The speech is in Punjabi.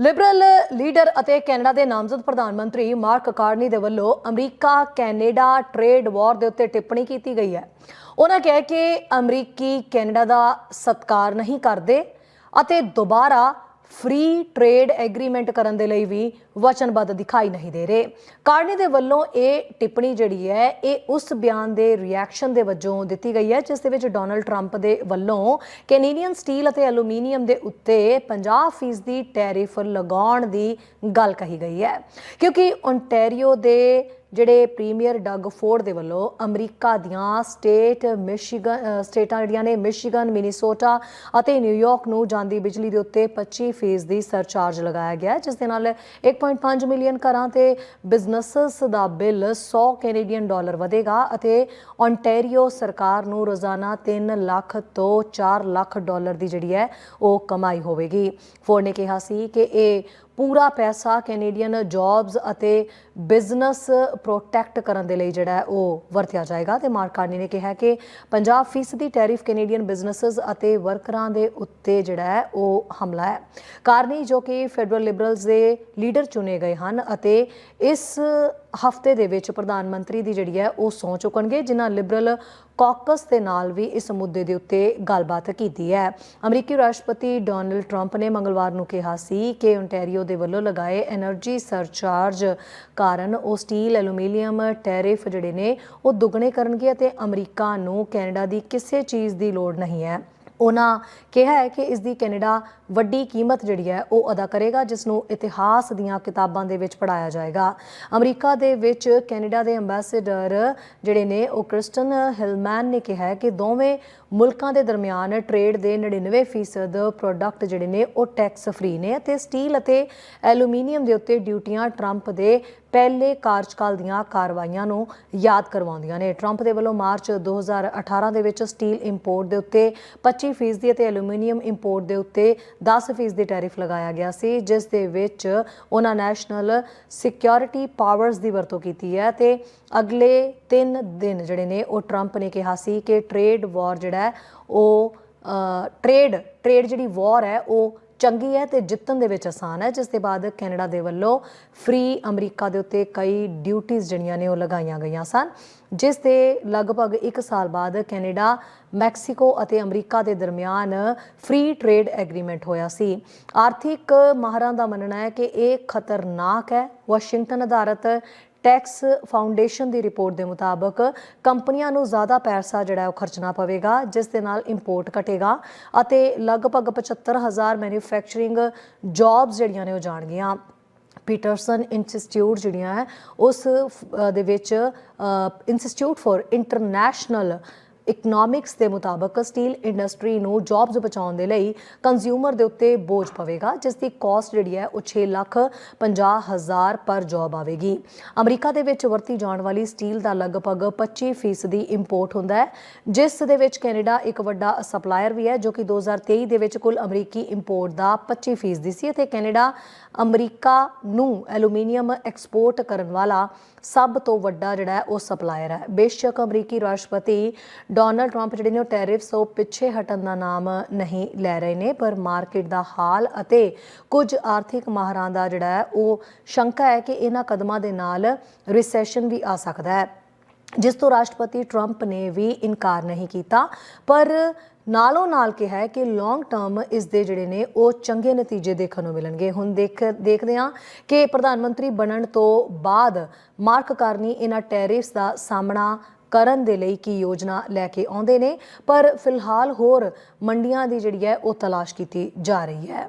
ਲਿਬਰਲ ਲੀਡਰ ਅਤੇ ਕੈਨੇਡਾ ਦੇ ਨਾਮਜ਼ਦ ਪ੍ਰਧਾਨ ਮੰਤਰੀ ਮਾਰਕ ਕਾਰਨੀ ਦੇ ਵੱਲੋਂ ਅਮਰੀਕਾ ਕੈਨੇਡਾ ਟ੍ਰੇਡ ਵਾਰ ਦੇ ਉੱਤੇ ਟਿੱਪਣੀ ਕੀਤੀ ਗਈ ਹੈ। ਉਹਨਾਂ ਕਿਹਾ ਕਿ ਅਮਰੀਕੀ ਕੈਨੇਡਾ ਦਾ ਸਤਿਕਾਰ ਨਹੀਂ ਕਰਦੇ ਅਤੇ ਦੁਬਾਰਾ ਫ੍ਰੀ ਟ੍ਰੇਡ ਐਗਰੀਮੈਂਟ ਕਰਨ ਦੇ ਲਈ ਵੀ ਵਚਨਬੱਧ ਦਿਖਾਈ ਨਹੀਂ ਦੇ ਰਹੇ। ਕਾਰਨੀ ਦੇ ਵੱਲੋਂ ਇਹ ਟਿੱਪਣੀ ਜਿਹੜੀ ਹੈ, ਇਹ ਉਸ ਬਿਆਨ ਦੇ ਰਿਐਕਸ਼ਨ ਦੇ ਵਜੋਂ ਦਿੱਤੀ ਗਈ ਹੈ, ਜਿਸ ਦੇ ਵਿੱਚ ਡੋਨਲਡ ਟਰੰਪ ਦੇ ਵੱਲੋਂ ਕੈਨੇਡੀਅਨ ਸਟੀਲ ਅਤੇ ਐਲੂਮੀਨੀਅਮ ਦੇ ਉੱਤੇ 50% ਦੀ ਟੈਰਿਫ ਲਗਾਉਣ ਦੀ ਗੱਲ ਕਹੀ ਗਈ ਹੈ। ਕਿਉਂਕਿ ਓਨਟਾਰੀਓ ਦੇ ਜਿਹੜੇ ਪ੍ਰੀਮੀਅਰ ਡਗ ਫੋਰਡ ਦੇ ਵੱਲੋਂ ਅਮਰੀਕਾ ਦੀਆਂ ਸਟੇਟ ਮਿਸ਼ੀਗਨ ਸਟੇਟਾਂ ਜਿਹੜੀਆਂ ਨੇ, ਮਿਸ਼ੀਗਨ, ਮਿਨੀਸੋਟਾ ਅਤੇ ਨਿਊਯਾਰਕ ਨੂੰ ਜਾਂਦੀ ਬਿਜਲੀ ਦੇ ਉੱਤੇ 25% ਦੀ ਸਰਚਾਰਜ ਲਗਾਇਆ ਗਿਆ ਜਿਸ ਦੇ ਨਾਲ 1.5 ਮਿਲੀਅਨ ਘਰਾਂ ਤੇ ਬਿਜ਼ਨੈਸਸ ਦਾ ਬਿੱਲ 100 ਕੈਨੇਡੀਅਨ ਡਾਲਰ ਵਧੇਗਾ ਅਤੇ ਓਨਟਾਰੀਓ ਸਰਕਾਰ ਨੂੰ ਰੋਜ਼ਾਨਾ 3 ਲੱਖ ਤੋਂ 4 ਲੱਖ ਡਾਲਰ ਦੀ ਜਿਹੜੀ ਹੈ, ਉਹ ਕਮਾਈ ਹੋਵੇਗੀ। ਫੋਰਡ ਨੇ ਕਿਹਾ ਸੀ ਕਿ ਇਹ ਪੂਰਾ ਪੈਸਾ ਕੈਨੇਡੀਅਨ ਜੌਬਸ ਅਤੇ ਬਿਜ਼ਨਸ ਪ੍ਰੋਟੈਕਟ ਕਰਨ ਦੇ ਲਈ ਜਿਹੜਾ ਉਹ ਵਰਤਿਆ ਜਾਏਗਾ ਤੇ ਮਾਰਕ ਕਾਰਨੀ ਨੇ ਕਿਹਾ ਕਿ 50% ਦੀ ਟੈਰਿਫ ਕੈਨੇਡੀਅਨ ਬਿਜ਼ਨੈਸਸ ਅਤੇ ਵਰਕਰਾਂ ਦੇ ਉੱਤੇ ਜਿਹੜਾ ਹੈ ਉਹ ਹਮਲਾ ਹੈ। ਕਾਰਨੀ ਜੋ ਕਿ ਫੈਡਰਲ ਲਿਬਰਲਸ ਦੇ ਲੀਡਰ ਚੁਣੇ ਗਏ ਹਨ ਅਤੇ ਇਸ ਹਫ਼ਤੇ ਦੇ ਵਿੱਚ ਪ੍ਰਧਾਨ ਮੰਤਰੀ ਦੀ ਜਿਹੜੀ ਹੈ ਉਹ ਸੌਂ ਚੁੱਕਣਗੇ, ਜਿਨ੍ਹਾਂ ਲਿਬਰਲ ਕਾਕਸ ਦੇ ਨਾਲ ਵੀ ਇਸ ਮੁੱਦੇ ਦੇ ਉੱਤੇ ਗੱਲਬਾਤ ਕੀਤੀ ਹੈ। ਅਮਰੀਕੀ ਰਾਸ਼ਟਰਪਤੀ ਡੋਨਲਡ ਟਰੰਪ ਨੇ ਮੰਗਲਵਾਰ ਨੂੰ ਕਿਹਾ ਸੀ ਕਿ ਓਨਟਾਰੀਓ ਦੇ ਵੱਲੋਂ ਲਗਾਏ એનર્ਜੀ ਸਰਚਾਰਜ ਕਾਰਨ ਉਹ ਸਟੀਲ ਐਲੂਮੀਨੀਅਮ ਟੈਰਿਫ ਜਿਹੜੇ ਨੇ ਉਹ ਦੁੱਗਣੇ ਕਰਨਗੇ ਅਤੇ ਅਮਰੀਕਾ ਨੂੰ ਕੈਨੇਡਾ ਦੀ ਕਿਸੇ ਚੀਜ਼ ਦੀ ਲੋੜ ਨਹੀਂ ਹੈ। ਉਹਨਾਂ ਕਿਹਾ ਹੈ ਕਿ ਇਸ ਦੀ ਕੈਨੇਡਾ ਵੱਡੀ ਕੀਮਤ ਜਿਹੜੀ ਹੈ ਉਹ ਅਦਾ ਕਰੇਗਾ ਜਿਸ ਨੂੰ ਇਤਿਹਾਸ ਦੀਆਂ ਕਿਤਾਬਾਂ ਦੇ ਵਿੱਚ ਪੜਾਇਆ ਜਾਏਗਾ। ਅਮਰੀਕਾ ਦੇ ਵਿੱਚ ਕੈਨੇਡਾ ਦੇ ਐਮਬੈਸਡਰ ਜਿਹੜੇ ਨੇ, ਉਹ ਕ੍ਰਿਸਟਨ ਹਿਲਮੈਨ ਨੇ ਕਿਹਾ ਕਿ ਦੋਵੇਂ ਮੁਲਕਾਂ ਦੇ ਦਰਮਿਆਨ ਟ੍ਰੇਡ ਦੇ 99% ਪ੍ਰੋਡਕਟ ਜਿਹੜੇ ਨੇ, ਉਹ ਟੈਕਸ ਫ੍ਰੀ ਨੇ ਅਤੇ ਸਟੀਲ ਅਤੇ ਐਲੂਮੀਨੀਅਮ ਦੇ ਉੱਤੇ ਡਿਊਟੀਆਂ ਟਰੰਪ ਦੇ ਪਹਿਲੇ ਕਾਰਜਕਾਲ ਦੀਆਂ ਕਾਰਵਾਈਆਂ ਨੂੰ ਯਾਦ ਕਰਵਾਉਂਦੀਆਂ ਨੇ। ਟਰੰਪ ਦੇ ਵੱਲੋਂ ਮਾਰਚ 2018 ਦੇ ਵਿੱਚ ਸਟੀਲ ਇੰਪੋਰਟ ਦੇ ਉੱਤੇ 25% ਅਤੇ ਐਲੂਮੀਨੀਅਮ ਇੰਪੋਰਟ ਦੇ ਉੱਤੇ 10% ਦੀ ਟੈਰਿਫ ਲਗਾਇਆ ਗਿਆ ਸੀ, ਜਿਸ ਦੇ ਵਿੱਚ ਉਹਨਾਂ ਨੈਸ਼ਨਲ ਸਿਕਿਉਰਿਟੀ ਪਾਵਰਸ ਦੀ ਵਰਤੋਂ ਕੀਤੀ ਹੈ ਤੇ ਅਗਲੇ 3 ਦਿਨ ਜਿਹੜੇ ਨੇ ਉਹ ਟਰੰਪ ਨੇ ਕਿਹਾ ਸੀ ਕਿ ਟ੍ਰੇਡ ਵਾਰ ਜਿਹੜਾ ਉਹ ਟ੍ਰੇਡ ਟ੍ਰੇਡ ਜਿਹੜੀ ਵਾਰ ਹੈ, ਉਹ ਚੰਗੀ ਹੈ ਤੇ ਜਿੱਤਣ ਦੇ ਵਿੱਚ ਆਸਾਨ ਹੈ, ਜਿਸ ਦੇ ਬਾਅਦ ਕੈਨੇਡਾ ਦੇ ਵੱਲੋਂ ਫ੍ਰੀ ਅਮਰੀਕਾ ਦੇ ਉੱਤੇ ਕਈ ਡਿਊਟੀਆਂ ਜਿਹੜੀਆਂ ਨੇ ਉਹ ਲਗਾਈਆਂ ਗਈਆਂ ਸਨ, ਜਿਸ ਦੇ ਲਗਭਗ 1 ਸਾਲ ਬਾਅਦ ਕੈਨੇਡਾ, ਮੈਕਸੀਕੋ ਅਤੇ ਅਮਰੀਕਾ ਦੇ ਦਰਮਿਆਨ ਫ੍ਰੀ ਟ੍ਰੇਡ ਐਗਰੀਮੈਂਟ ਹੋਇਆ ਸੀ। ਆਰਥਿਕ ਮਾਹਰਾਂ ਦਾ ਮੰਨਣਾ ਹੈ ਕਿ ਇਹ ਖਤਰਨਾਕ ਹੈ। ਵਾਸ਼ਿੰਗਟਨ ਅਧਾਰਤ ਟੈਕਸ ਫਾਊਂਡੇਸ਼ਨ ਦੀ ਰਿਪੋਰਟ ਦੇ ਮੁਤਾਬਕ ਕੰਪਨੀਆਂ ਨੂੰ ਜ਼ਿਆਦਾ ਪੈਸਾ ਜਿਹੜਾ ਉਹ ਖਰਚਣਾ ਪਵੇਗਾ, ਜਿਸ ਦੇ ਨਾਲ ਇੰਪੋਰਟ ਘਟੇਗਾ ਅਤੇ ਲਗਭਗ 75000 ਮੈਨੂਫੈਕਚਰਿੰਗ ਜੌਬਸ ਜਿਹੜੀਆਂ ਨੇ ਉਹ ਜਾਣਗੀਆਂ। ਪੀਟਰਸਨ ਇੰਸਟੀਚਿਊਟ ਜਿਹੜੀਆਂ ਹੈ, ਉਸ ਦੇ ਵਿੱਚ ਇੰਸਟੀਚਿਊਟ ਫॉर ਇੰਟਰਨੈਸ਼ਨਲ ਇਕਨੋਮਿਕਸ ਦੇ ਮੁਤਾਬਕ ਸਟੀਲ ਇੰਡਸਟਰੀ ਨੂੰ ਜੌਬਸ ਬਚਾਉਣ ਦੇ ਲਈ ਕੰਜ਼ਿਊਮਰ ਦੇ ਉੱਤੇ ਬੋਝ ਪਵੇਗਾ ਜਿਸ ਦੀ ਕਾਸਟ ਜਿਹੜੀ ਹੈ ਉਹ 6 ਲੱਖ 50 ਹਜ਼ਾਰ ਪਰ ਜੌਬ ਆਵੇਗੀ। ਅਮਰੀਕਾ ਦੇ ਵਿੱਚ ਵਰਤੀ ਜਾਣ ਵਾਲੀ ਸਟੀਲ ਦਾ ਲਗਭਗ 25% ਦੀ ਇੰਪੋਰਟ ਹੁੰਦਾ ਹੈ, ਜਿਸ ਦੇ ਵਿੱਚ ਕੈਨੇਡਾ ਇੱਕ ਵੱਡਾ ਸਪਲਾਇਰ ਵੀ ਹੈ, ਜੋ ਕਿ 2023 ਦੇ ਵਿੱਚ ਕੁੱਲ ਅਮਰੀਕੀ ਇੰਪੋਰਟ ਦਾ 25% ਦੀ ਸੀ। ਅਤੇ ਕੈਨੇਡਾ, ਅਮਰੀਕਾ ਨੂੰ ਐਲੂਮੀਨੀਅਮ ਐਕਸਪੋਰਟ ਕਰਨ ਵਾਲਾ ਸਭ ਤੋਂ ਵੱਡਾ ਜਿਹੜਾ ਉਹ ਸਪਲਾਇਰ ਹੈ। ਬੇਸ਼ੱਕ ਅਮਰੀਕੀ ਰਾਸ਼ਟਰਪਤੀ ਡੋਨਲਡ ਟਰੰਪ ਜਿਹੜੇ ਨੇ ਉਹ ਟੈਰਿਫਸ ਤੋਂ ਪਿੱਛੇ ਹਟਣ ਦਾ ਨਾਮ ਨਹੀਂ ਲੈ ਰਹੇ ਨੇ, ਪਰ ਮਾਰਕੀਟ ਦਾ ਹਾਲ ਅਤੇ ਕੁਝ ਆਰਥਿਕ ਮਾਹਰਾਂ ਦਾ ਜਿਹੜਾ ਹੈ, ਉਹ ਸ਼ੰਕਾ ਹੈ ਕਿ ਇਹਨਾਂ ਕਦਮਾਂ ਦੇ ਨਾਲ ਰਿਸੈਸ਼ਨ ਵੀ ਆ ਸਕਦਾ ਹੈ। ਜਿਸ ਤੋਂ ਰਾਸ਼ਟਰਪਤੀ ਟਰੰਪ ਨੇ ਵੀ ਇਨਕਾਰ ਨਹੀਂ ਕੀਤਾ, ਪਰ ਨਾਲੋਂ ਨਾਲ ਕਿਹਾ ਹੈ ਕਿ ਲੌਂਗ ਟਰਮ ਇਸ ਦੇ ਜਿਹੜੇ ਨੇ, ਉਹ ਚੰਗੇ ਨਤੀਜੇ ਦੇਖਣ ਨੂੰ ਮਿਲਣਗੇ। ਹੁਣ ਦੇਖ, ਦੇਖਦੇ ਹਾਂ ਕਿ ਪ੍ਰਧਾਨ ਮੰਤਰੀ ਬਣਨ ਤੋਂ ਬਾਅਦ ਮਾਰਕ ਕਾਰਨੀ ਇਹਨਾਂ ਟੈਰਿਫਸ ਦਾ ਸਾਹਮਣਾ ਕਰਨ ਦੇ ਲਈ ਕੀ ਯੋਜਨਾ ਲੈ ਕੇ ਆਉਂਦੇ ਨੇ, ਪਰ ਫਿਲਹਾਲ ਹੋਰ ਮੰਡੀਆਂ ਦੀ ਜਿਹੜੀ ਹੈ, ਉਹ ਤਲਾਸ਼ ਕੀਤੀ ਜਾ ਰਹੀ ਹੈ।